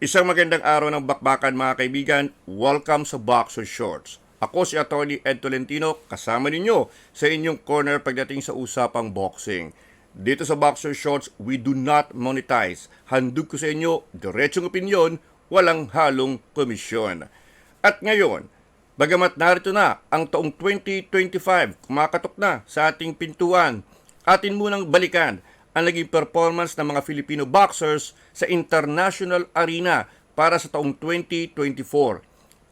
Isang magandang araw ng bakbakan mga kaibigan. Welcome sa Boxer Shorts. Ako si Atty. Ed Tolentino, kasama ninyo sa inyong corner pagdating sa usapang boxing. Dito sa Boxer Shorts, we do not monetize. Handog ko sa inyo, diretsong opinyon, walang halong komisyon. At ngayon, bagamat narito na ang taong 2025, kumakatok na sa ating pintuan, atin munang balikan ang naging performance ng mga Filipino boxers sa international arena para sa taong 2024.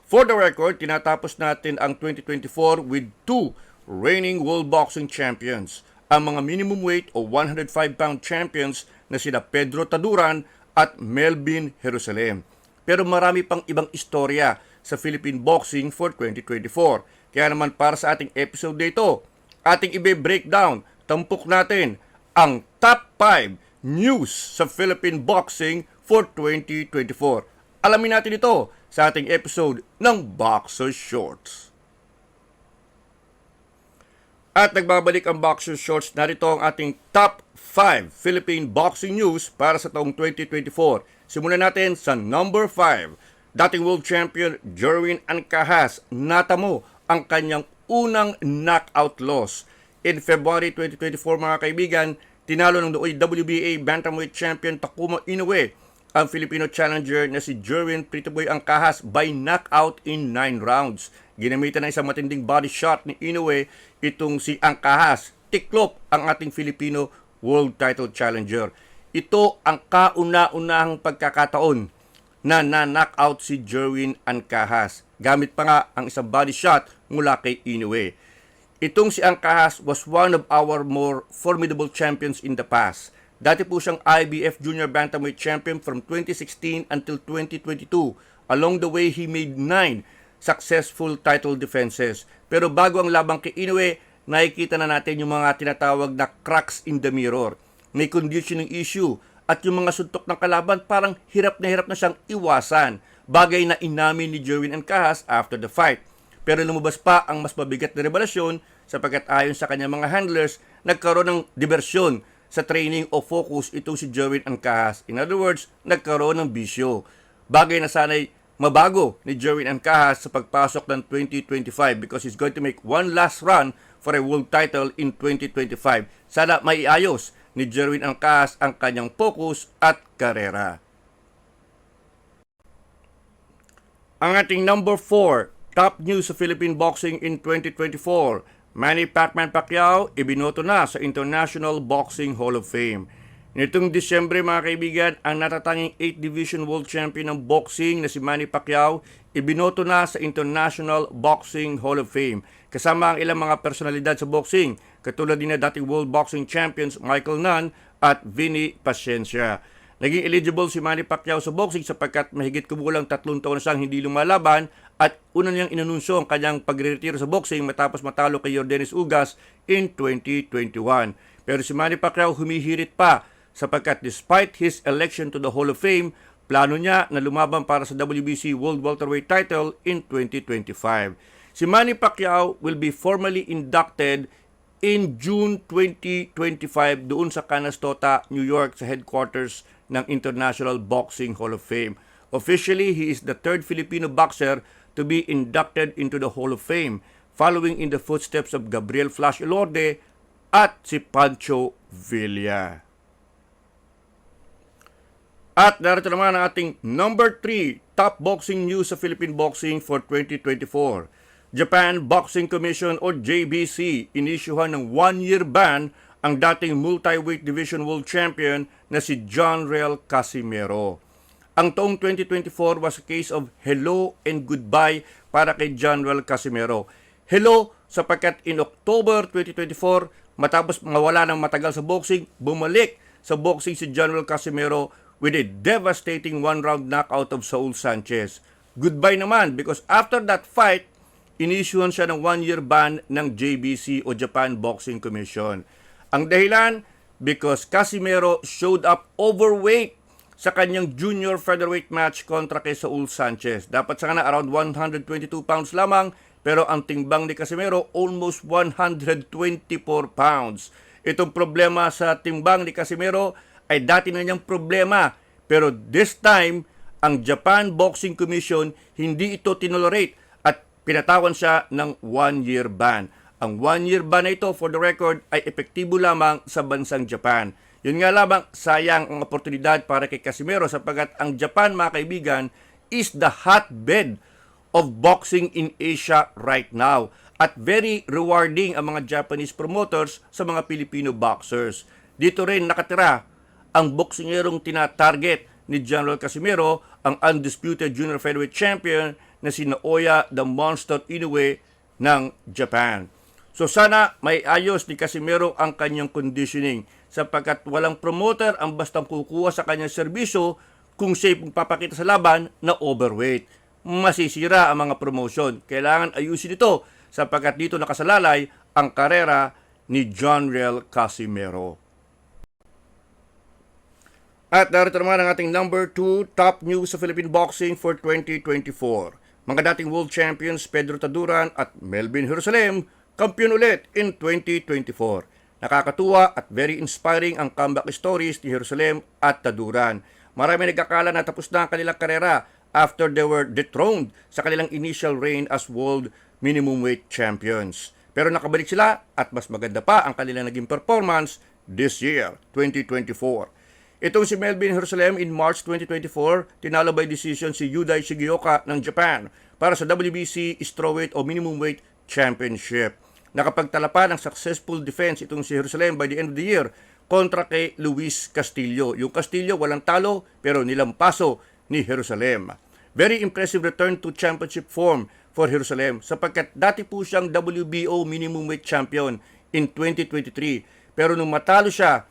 For the record, tinatapos natin ang 2024 with two reigning world boxing champions, ang mga minimum weight o 105-pound champions na sina Pedro Taduran at Melvin Jerusalem. Pero marami pang ibang istorya sa Philippine boxing for 2024. Kaya naman para sa ating episode dito, ating ibe-breakdown, tampok natin ang top 5 news sa Philippine boxing for 2024. Alamin natin ito sa ating episode ng Boxer Shorts. At nagbabalik ang Boxer Shorts, narito ang ating top 5 Philippine boxing news para sa taong 2024. Simulan natin sa number 5. Dating world champion Jerwin Ancahas natamo ang kanyang unang knockout loss. In February 2024 mga kaibigan, tinalo ng WBA Bantamweight Champion Takuma Inoue ang Filipino challenger na si Jerwin Pritoboy Angkahas by knockout in 9 rounds. Ginamitan ng isang matinding body shot ni Inoue itong si Angkahas. Tiklop ang ating Filipino world title challenger. Ito ang kauna-unahang pagkakataon na na-knockout si Jerwin Angkahas. Gamit pa nga ang isang body shot mula kay Inoue. Itong si Angkahas was one of our more formidable champions in the past. Dati po siyang IBF Junior Bantamweight Champion from 2016 until 2022. Along the way, he made 9 successful title defenses. Pero bago ang labang kay Inoue, nakikita na natin yung mga tinatawag na cracks in the mirror. May conditioning issue at yung mga suntok ng kalaban parang hirap na hirap na siyang iwasan. Bagay na inamin ni Jerwin Angkahas after the fight. Pero lumabas pa ang mas mabigat na revelasyon sapagkat ayon sa kanyang mga handlers, nagkaroon ng diversyon sa training o focus itong si Jerwin Angkahas. In other words, nagkaroon ng bisyo. Bagay na sana'y mabago ni Jerwin Angkahas sa pagpasok ng 2025 because he's going to make one last run for a world title in 2025. Sana maiayos ni Jerwin Angkahas ang kanyang focus at karera. Ang ating number 4, top news sa Philippine boxing in 2024. Manny Pacman Pacquiao ibinoto na sa International Boxing Hall of Fame. Nitong Disyembre mga kaibigan, ang natatanging 8 Division World Champion ng boxing na si Manny Pacquiao ibinoto na sa International Boxing Hall of Fame. Kasama ang ilang mga personalidad sa boxing, katulad din na dating World Boxing Champions Michael Nunn at Vinny Paciencia. Naging eligible si Manny Pacquiao sa boxing sapagkat mahigit kumulang tatlong taon na siyang hindi lumalaban at una niyang inanunsyo ang kanyang pagre-retiro sa boxing matapos matalo kay Yordenis Ugas in 2021. Pero si Manny Pacquiao humihirit pa sapagkat despite his election to the Hall of Fame, plano niya na lumaban para sa WBC World Welterweight title in 2025. Si Manny Pacquiao will be formally inducted in June 2025 doon sa Canastota, New York sa headquarters ng International Boxing Hall of Fame. Officially, he is the third Filipino boxer to be inducted into the Hall of Fame, following in the footsteps of Gabriel Flash Elorde at si Pancho Villa. At narito naman ang ating number 3 top boxing news sa Philippine boxing for 2024. Japan Boxing Commission o JBC inisyuhan ng one-year ban ang dating multi-weight division world champion na si John Real Casimero. Ang taong 2024 was a case of hello and goodbye para kay John Real Casimero. Hello sapagkat in October 2024 matapos mawala ng matagal sa boxing, bumalik sa boxing si John Real Casimero with a devastating one-round knockout of Saul Sanchez. Goodbye naman because after that fight, inisyuhan siya ng one-year ban ng JBC o Japan Boxing Commission. Ang dahilan, because Casimero showed up overweight sa kanyang junior featherweight match kontra kay Saul Sanchez. Dapat sana around 122 pounds lamang, pero ang timbang ni Casimero almost 124 pounds. Itong problema sa timbang ni Casimero ay dati na niyang problema. Pero this time, ang Japan Boxing Commission hindi ito tinolerate at pinatawan siya ng one-year ban. Ang one-year ban na ito, for the record, ay epektibo lamang sa bansang Japan. Yun nga lamang, sayang ang oportunidad para kay Casimero sapagkat ang Japan, mga kaibigan, is the hotbed of boxing in Asia right now. At very rewarding ang mga Japanese promoters sa mga Filipino boxers. Dito rin nakatira ang boksingerong tina-target ni General Casimero, ang undisputed junior featherweight champion na si Naoya the Monster Inoue ng Japan. So sana may ayos ni Casimero ang kanyang conditioning sapagkat walang promoter ang bastang kukuha sa kanyang serbisyo kung siya papakita sa laban na overweight. Masisira ang mga promotion. Kailangan ayusin ito sapagkat dito nakasalalay ang karera ni John Real Casimero. At narito naman ang ating number 2 top news sa Philippine boxing for 2024. Mga dating world champions Pedro Taduran at Melvin Jerusalem, kampiyon ulit in 2024. Nakakatuwa at very inspiring ang comeback stories ni Jerusalem at Taduran. Marami nagkakala na tapos na ang kanilang karera after they were dethroned sa kanilang initial reign as world minimum weight champions. Pero nakabalik sila at mas maganda pa ang kanilang naging performance this year, 2024. Itong si Melvin Jerusalem in March 2024, tinalo by decision si Yudai Shigioka ng Japan para sa WBC Strawweight o Minimum Weight Championship. Nakapagtala pa ng successful defense itong si Jerusalem by the end of the year kontra kay Luis Castillo. Yung Castillo walang talo pero nilampaso ni Jerusalem. Very impressive return to championship form for Jerusalem sapagkat dati po siyang WBO minimum weight champion in 2023. Pero nung matalo siya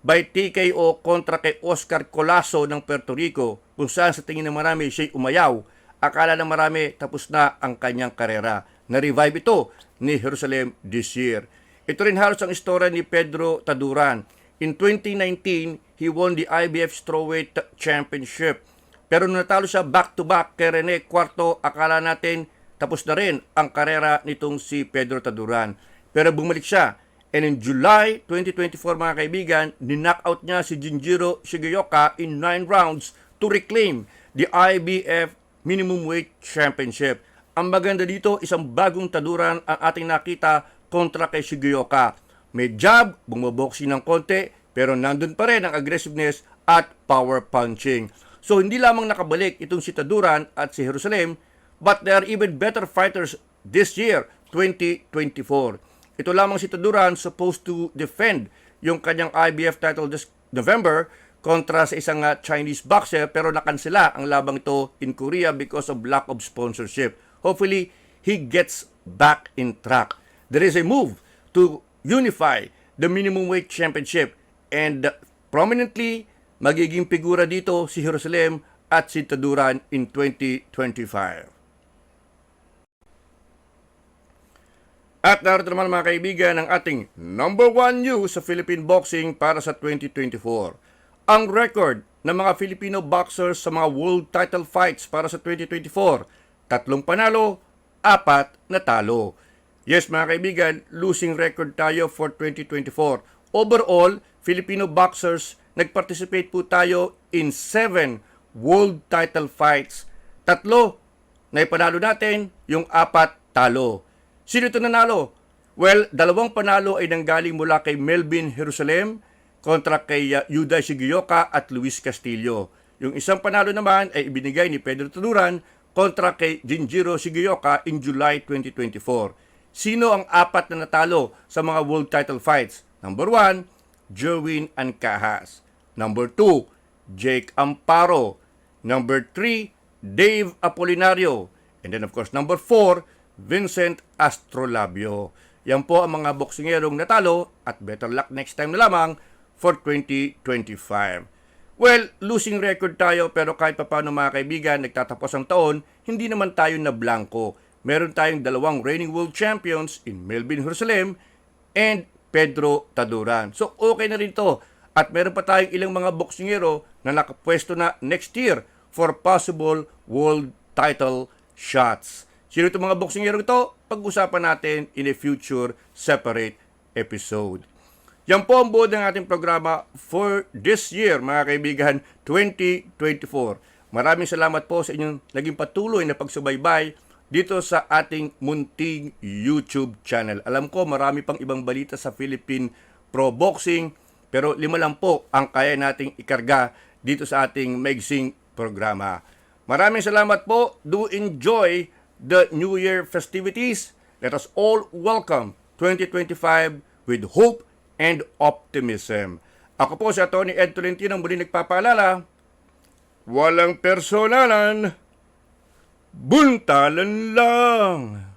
by TKO kontra kay Oscar Colaso ng Puerto Rico kung saan sa tingin ng marami siya'y umayaw, akala ng marami tapos na ang kanyang karera. Na-revive ito ni Jerusalem this year. Ito rin halos ang istorya ni Pedro Taduran. In 2019, he won the IBF Strawweight Championship. Pero nung natalo siya back-to-back kay Rene Cuarto, akala natin tapos na rin ang karera nitong si Pedro Taduran. Pero bumalik siya And in July 2024 mga kaibigan, ni-knockout niya si Jinjiro Shigeoka in 9 rounds to reclaim the IBF Minimum Weight Championship. Ang maganda dito, isang bagong taduran ang ating nakita kontra kay Shigeoka. May jab, bumaboksi ng konti, pero nandun pa rin ang aggressiveness at power punching. So hindi lamang nakabalik itong si Taduran at si Jerusalem, but they are even better fighters this year, 2024. Ito lamang si Taduran supposed to defend yung kanyang IBF title this November kontra sa isang uh, Chinese boxer pero nakansela ang labang ito in Korea because of lack of sponsorship. Hopefully, he gets back in track. There is a move to unify the minimum weight championship and prominently magiging figura dito si Jerusalem at si Taduran in 2025. At narito naman mga kaibigan ang ating number one news sa Philippine boxing para sa 2024. Ang record ng mga Filipino boxers sa mga world title fights para sa 2024. Tatlong panalo, apat na talo. Yes mga kaibigan, losing record tayo for 2024. Overall, Filipino boxers, nag-participate po tayo in 7 world title fights. Tatlo, na ipanalo natin, yung apat talo. Sino ito nanalo? Well, dalawang panalo ay nanggaling mula kay Melvin Jerusalem kontra kay uh, Yuday Shigioka at Luis Castillo. Yung isang panalo naman ay ibinigay ni Pedro Tuduran kontra kay Jinjiro Shigioka in July 2024. Sino ang apat na natalo sa mga world title fights? Number 1, Jerwin Ancahas. Number 2, Jake Amparo. Number 3, Dave Apolinario. And then of course, number 4, Vincent Astrolabio. Yan po ang mga boksingerong natalo at better luck next time na lamang for 2025. Well, losing record tayo pero kahit pa paano mga kaibigan, nagtatapos ang taon, hindi naman tayo na blanco. Meron tayong dalawang reigning world champions in Melvin Jerusalem and Pedro Taduran. So okay na rin to. At meron pa tayong ilang mga boksingero na nakapwesto na next year for possible world title shots. Sino itong mga boksingero ito? Pag-usapan natin in a future separate episode. Yan po ang buod ng ating programa for this year, mga kaibigan, 2024. Maraming salamat po sa inyong naging patuloy na pagsubaybay dito sa ating munting YouTube channel. Alam ko marami pang ibang balita sa Philippine Pro Boxing pero lima lang po ang kaya nating ikarga dito sa ating maigsing programa. Maraming salamat po. Do enjoy the New Year festivities. Let us all welcome 2025 with hope and optimism. Ako po si Atty. Ed Tolentino muli nagpapaalala, walang personalan, buntalan lang.